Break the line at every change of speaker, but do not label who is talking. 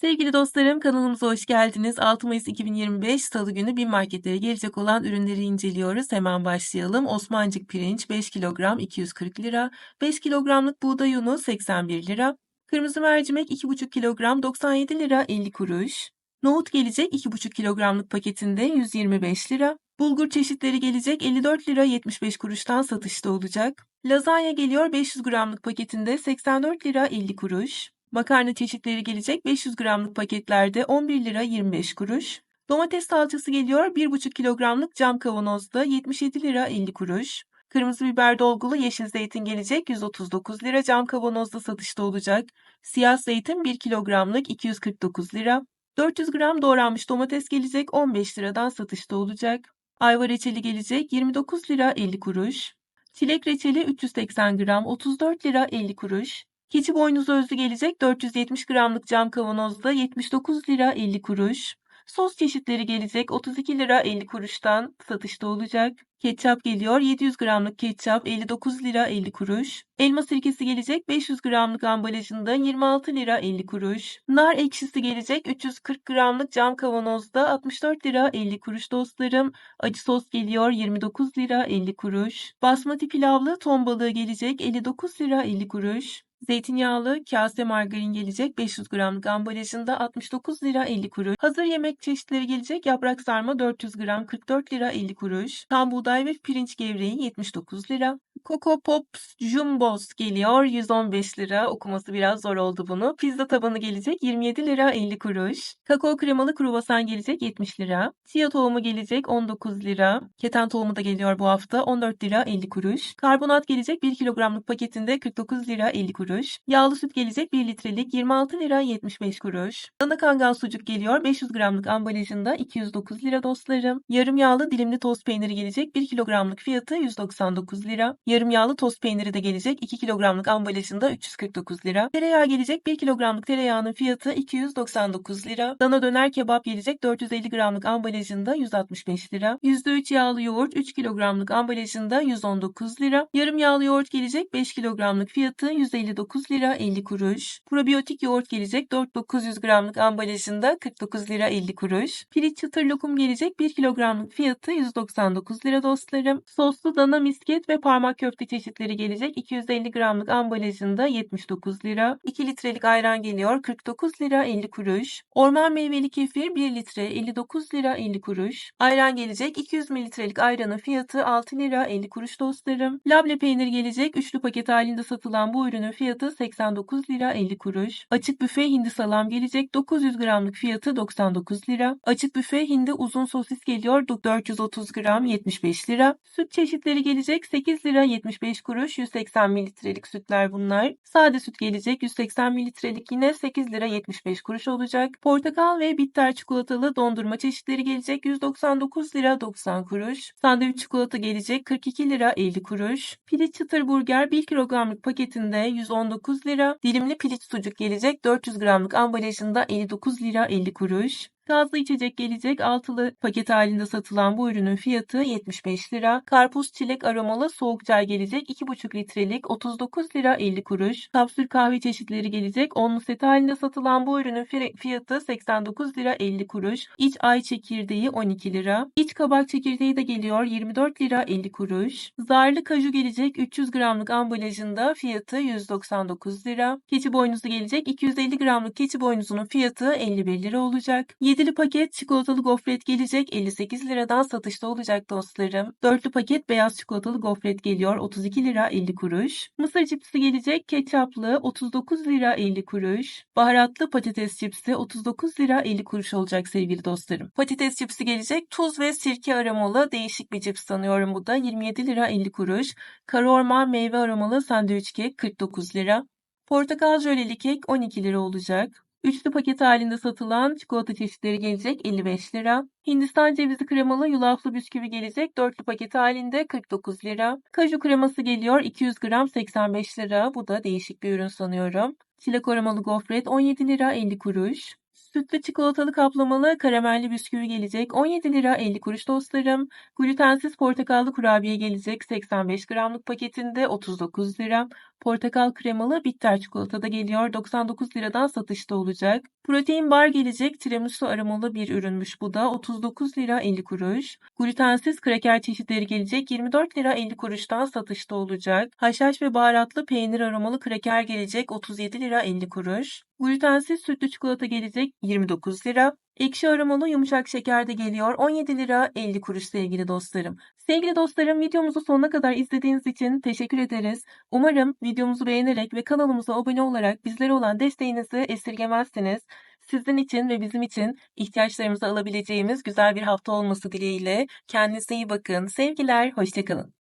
Sevgili dostlarım kanalımıza hoş geldiniz. 6 Mayıs 2025 Salı günü bin marketlere gelecek olan ürünleri inceliyoruz. Hemen başlayalım. Osmancık pirinç 5 kilogram 240 lira. 5 kilogramlık buğday unu 81 lira. Kırmızı mercimek 2,5 kilogram 97 lira 50 kuruş. Nohut gelecek 2,5 kilogramlık paketinde 125 lira. Bulgur çeşitleri gelecek 54 lira 75 kuruştan satışta olacak. Lazanya geliyor 500 gramlık paketinde 84 lira 50 kuruş. Makarna çeşitleri gelecek 500 gramlık paketlerde 11 lira 25 kuruş. Domates salçası geliyor 1,5 kilogramlık cam kavanozda 77 lira 50 kuruş. Kırmızı biber dolgulu yeşil zeytin gelecek 139 lira cam kavanozda satışta olacak. Siyah zeytin 1 kilogramlık 249 lira. 400 gram doğranmış domates gelecek 15 liradan satışta olacak. Ayva reçeli gelecek 29 lira 50 kuruş. Çilek reçeli 380 gram 34 lira 50 kuruş. Keçi boynuzu özlü gelecek 470 gramlık cam kavanozda 79 lira 50 kuruş. Sos çeşitleri gelecek 32 lira 50 kuruştan satışta olacak. Ketçap geliyor 700 gramlık ketçap 59 lira 50 kuruş. Elma sirkesi gelecek 500 gramlık ambalajında 26 lira 50 kuruş. Nar ekşisi gelecek 340 gramlık cam kavanozda 64 lira 50 kuruş dostlarım. Acı sos geliyor 29 lira 50 kuruş. Basmati pilavlı ton balığı gelecek 59 lira 50 kuruş. Zeytinyağlı kase margarin gelecek 500 gramlık ambalajında 69 lira 50 kuruş. Hazır yemek çeşitleri gelecek yaprak sarma 400 gram 44 lira 50 kuruş. Tam buğday ve pirinç gevreği 79 lira. Coco Pops Jumbos geliyor 115 lira. Okuması biraz zor oldu bunu. Pizza tabanı gelecek 27 lira 50 kuruş. Kakao kremalı kruvasan gelecek 70 lira. Chia tohumu gelecek 19 lira. Keten tohumu da geliyor bu hafta 14 lira 50 kuruş. Karbonat gelecek 1 kilogramlık paketinde 49 lira 50 kuruş. Yağlı süt gelecek 1 litrelik 26 lira 75 kuruş. Dana kangal sucuk geliyor 500 gramlık ambalajında 209 lira dostlarım. Yarım yağlı dilimli toz peyniri gelecek 1 kilogramlık fiyatı 199 lira. Yarım yağlı toz peyniri de gelecek 2 kilogramlık ambalajında 349 lira. Tereyağı gelecek 1 kilogramlık tereyağının fiyatı 299 lira. Dana döner kebap gelecek 450 gramlık ambalajında 165 lira. %3 yağlı yoğurt 3 kilogramlık ambalajında 119 lira. Yarım yağlı yoğurt gelecek 5 kilogramlık fiyatı 159 lira 50 kuruş. Probiyotik yoğurt gelecek 4900 gramlık ambalajında 49 lira 50 kuruş. Piliç çıtır lokum gelecek 1 kilogramlık fiyatı 199 lira dostlarım. Soslu dana misket ve parmak köfte çeşitleri gelecek 250 gramlık ambalajında 79 lira. 2 litrelik ayran geliyor 49 lira 50 kuruş. Orman meyveli kefir 1 litre 59 lira 50 kuruş. Ayran gelecek 200 mililitrelik ayranın fiyatı 6 lira 50 kuruş dostlarım. Labne peynir gelecek üçlü paket halinde satılan bu ürünün fiyatı 89 lira 50 kuruş. Açık büfe hindi salam gelecek 900 gramlık fiyatı 99 lira. Açık büfe hindi uzun sosis geliyor 430 gram 75 lira. Süt çeşitleri gelecek 8 lira 75 kuruş 180 mililitrelik sütler bunlar. Sade süt gelecek 180 mililitrelik yine 8 lira 75 kuruş olacak. Portakal ve bitter çikolatalı dondurma çeşitleri gelecek 199 lira 90 kuruş. Sandviç çikolata gelecek 42 lira 50 kuruş. Piliç çıtır burger 1 kilogramlık paketinde 119 lira. Dilimli piliç sucuk gelecek 400 gramlık ambalajında 59 lira 50 kuruş. Gazlı içecek gelecek altılı paket halinde satılan bu ürünün fiyatı 75 lira. Karpuz çilek aromalı soğuk çay gelecek 2,5 litrelik 39 lira 50 kuruş. Kapsül kahve çeşitleri gelecek onlu set halinde satılan bu ürünün fiyatı 89 lira 50 kuruş. İç ay çekirdeği 12 lira. İç kabak çekirdeği de geliyor 24 lira 50 kuruş. Zarlı kaju gelecek 300 gramlık ambalajında fiyatı 199 lira. Keçi boynuzu gelecek 250 gramlık keçi boynuzunun fiyatı 51 lira olacak. Yedili paket çikolatalı gofret gelecek 58 liradan satışta olacak dostlarım. Dörtlü paket beyaz çikolatalı gofret geliyor 32 lira 50 kuruş. Mısır cipsi gelecek ketçaplı 39 lira 50 kuruş. Baharatlı patates cipsi 39 lira 50 kuruş olacak sevgili dostlarım. Patates cipsi gelecek tuz ve sirke aromalı değişik bir cips sanıyorum bu da 27 lira 50 kuruş. Kara orman meyve aromalı sandviç kek 49 lira. Portakal jöleli kek 12 lira olacak. Üçlü paket halinde satılan çikolata çeşitleri gelecek 55 lira. Hindistan cevizi kremalı yulaflı bisküvi gelecek dörtlü paket halinde 49 lira. Kaju kreması geliyor 200 gram 85 lira. Bu da değişik bir ürün sanıyorum. Çilek aromalı gofret 17 lira 50 kuruş. Sütlü çikolatalı kaplamalı karamelli bisküvi gelecek 17 lira 50 kuruş dostlarım. Glutensiz portakallı kurabiye gelecek 85 gramlık paketinde 39 lira. Portakal kremalı bitter çikolata da geliyor. 99 liradan satışta olacak. Protein bar gelecek. Tiramisu aromalı bir ürünmüş bu da. 39 lira 50 kuruş. Glutensiz kraker çeşitleri gelecek. 24 lira 50 kuruştan satışta olacak. Haşhaş ve baharatlı peynir aromalı kraker gelecek. 37 lira 50 kuruş. Glutensiz sütlü çikolata gelecek. 29 lira. Ekşi aromalı yumuşak şeker de geliyor. 17 lira 50 kuruş sevgili dostlarım. Sevgili dostlarım videomuzu sonuna kadar izlediğiniz için teşekkür ederiz. Umarım videomuzu beğenerek ve kanalımıza abone olarak bizlere olan desteğinizi esirgemezsiniz. Sizin için ve bizim için ihtiyaçlarımızı alabileceğimiz güzel bir hafta olması dileğiyle. Kendinize iyi bakın. Sevgiler, hoşçakalın.